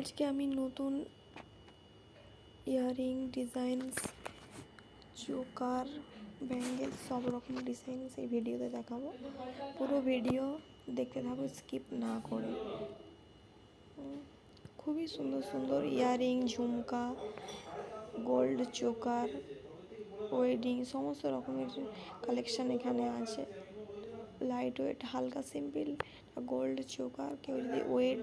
আজকে আমি নতুন ইয়াররিং ডিজাইনস চোকার ব্যাঙ্গেল সব রকম ডিজাইনস এই ভিডিওতে দেখাবো। পুরো ভিডিও দেখতে থাকো, স্কিপ না করে। খুবই সুন্দর সুন্দর ইয়াররিং ঝুমকা, গোল্ড চোকার ওয়েডিং, সমস্ত রকমের কালেকশন এখানে আছে। লাইট ওয়েট হালকা সিম্পল, গোল্ড চোকার কেউ যদি ওয়েট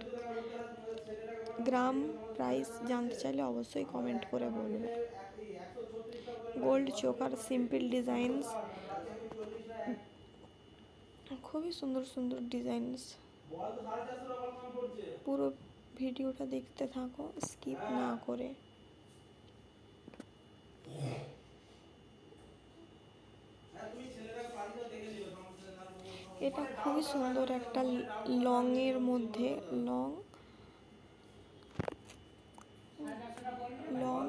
গ্রাম প্রাইস জানতে চাইলে অবশ্যই কমেন্ট করে বলবে। গোল্ড চোকার সিম্পল ডিজাইনস খুবই সুন্দর সুন্দর ডিজাইনস পুরো ভিডিওটা দেখতে থাকো স্কিপ না করে। এটা খুবই সুন্দর একটা লং এর মধ্যে long long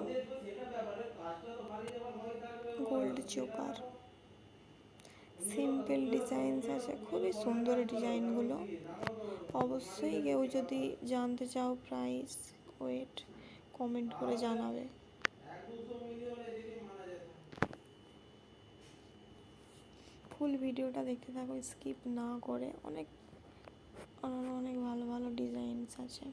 gold choker. Simple designs আছে, খুবই সুন্দর ডিজাইনগুলো। অবশ্যই কেউ যদি জানতে চাও প্রাইস ওয়েট কমেন্ট করে জানাবে। ফুল ভিডিওটা দেখতে থাকো স্কিপ না করে। অনেক অনেক ভালো ভালো ডিজাইনস আছে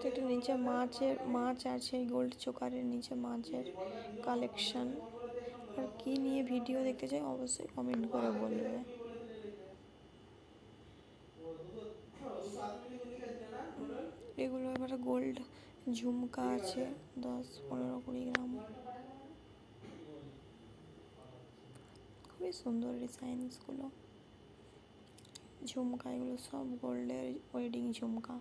তো এটা নিচে মাছের, মাছ আছে গোল্ড চোকারের নিচে মাছের কালেকশন আর কি নিয়ে ভিডিও দেখতে চাই অবশ্যই কমেন্ট করে বলবে। এগুলো এবারে গোল্ড ঝুমকা আছে, দশ, পনেরো, কুড়ি গ্রাম। খুবই সুন্দর ডিজাইনসগুলো ঝুমকা এগুলো সব গোল্ডের ওয়েডিং ঝুমকা।